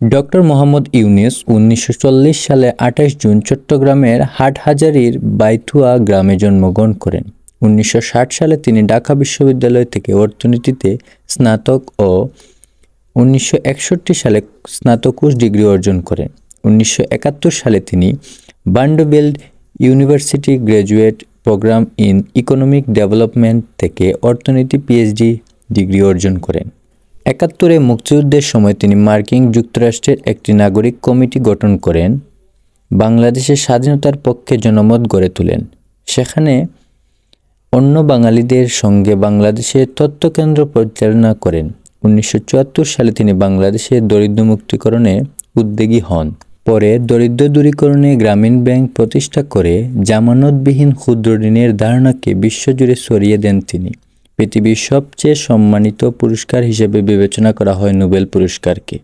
Doctor Mohammad Younis উনিশশো চল্লিশ সালে আঠাশ জুন চট্টগ্রামের হাটহাজারির বাইথুয়া গ্রামে জন্মগ্রহণ করেন। উনিশশো ষাট সালে তিনি ঢাকা বিশ্ববিদ্যালয় থেকে অর্থনীতিতে স্নাতক ও উনিশশো একষট্টি সালে স্নাতকোষ ডিগ্রি অর্জন করেন। উনিশশো একাত্তর সালে তিনি Vanderbilt university graduate program in economic development থেকে অর্থনীতি পিএইচডি ডিগ্রি অর্জন করেন। একাত্তরে মুক্তিযুদ্ধের সময় তিনি মার্কিন যুক্তরাষ্ট্রের একটি নাগরিক কমিটি গঠন করেন, বাংলাদেশের স্বাধীনতার পক্ষে জনমত গড়ে তোলেন। সেখানে অন্য বাঙালিদের সঙ্গে বাংলাদেশের তথ্যকেন্দ্র পরিচালনা করেন। উনিশশো চুয়াত্তর সালে তিনি বাংলাদেশের দরিদ্র মুক্তিকরণে উদ্যোগী হন। পরে দরিদ্র দূরীকরণে গ্রামীণ ব্যাংক প্রতিষ্ঠা করে জামানতবিহীন ক্ষুদ্র ঋণের ধারণাকে বিশ্বজুড়ে ছড়িয়ে দেন তিনি। পৃথিবীর সবচেয়ে সম্মানিত পুরস্কার হিসেবে বিবেচনা করা হয় নোবেল পুরস্কারকে।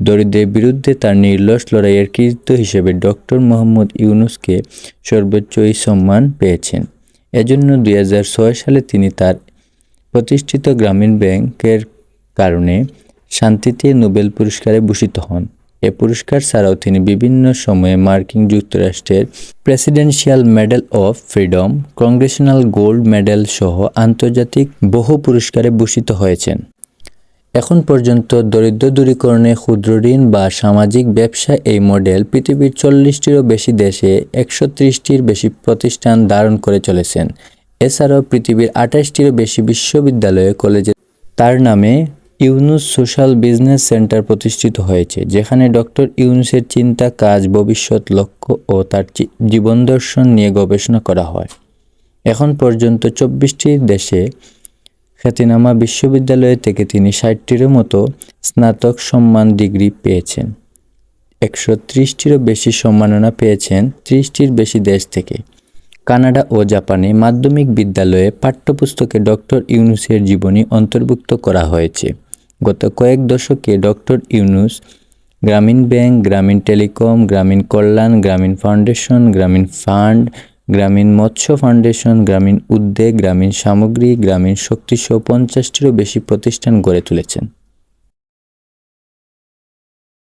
দরিদ্রের বিরুদ্ধে তার নির্লস লড়াইয়ের কৃতিত্ব হিসেবে ডক্টর মোহাম্মদ ইউনুসকে সর্বোচ্চ এই সম্মান পেয়েছেন। এজন্য দুই হাজার ছয় সালে তিনি তার প্রতিষ্ঠিত গ্রামীণ ব্যাংকের কারণে শান্তিতে নোবেল পুরস্কারে ভূষিত হন। এ পুরস্কার ছাড়াও তিনি বিভিন্ন সময়ে মার্কিন যুক্তরাষ্ট্রের presidential medal of freedom, congressional gold medal সহ আন্তর্জাতিক বহু পুরস্কারে ভূষিত হয়েছেন। এখন পর্যন্ত দরিদ্র দূরীকরণে ক্ষুদ্র ঋণ বা সামাজিক ব্যবসা এই মডেল পৃথিবীর চল্লিশটিরও বেশি দেশে একশো ত্রিশটির বেশি প্রতিষ্ঠান ধারণ করে চলেছেন। এছাড়াও পৃথিবীর আঠাশটিরও বেশি বিশ্ববিদ্যালয়ে কলেজে তার নামে ইউনুস সোশ্যাল বিজনেস সেন্টার প্রতিষ্ঠিত হয়েছে, যেখানে ডক্টর ইউনুসের চিন্তা, কাজ, ভবিষ্যৎ লক্ষ্য ও তার জীবন দর্শন নিয়ে গবেষণা করা হয়। এখন পর্যন্ত চব্বিশটি দেশে খ্যাতিনামা বিশ্ববিদ্যালয় থেকে তিনি ষাটটিরও মতো স্নাতক সম্মান ডিগ্রি পেয়েছেন। একশো ত্রিশটিরও বেশি সম্মাননা পেয়েছেন ত্রিশটির বেশি দেশ থেকে। কানাডা ও জাপানে মাধ্যমিক বিদ্যালয়ে পাঠ্যপুস্তকে ডক্টর ইউনুসের জীবনী অন্তর্ভুক্ত করা হয়েছে। গত কয়েক দশকে ডক্টর ইউনুস, গ্রামীণ ব্যাংক, গ্রামীণ টেলিকম, গ্রামীণ কল্যাণ, গ্রামীণ ফাউন্ডেশন, গ্রামীণ ফান্ড, গ্রামীণ মৎস্য ফাউন্ডেশন, গ্রামীণ উদ্যোগ, গ্রামীণ সামগ্রী, গ্রামীণ শক্তিসহ পঞ্চাশটিরও বেশি প্রতিষ্ঠান গড়ে তুলেছেন।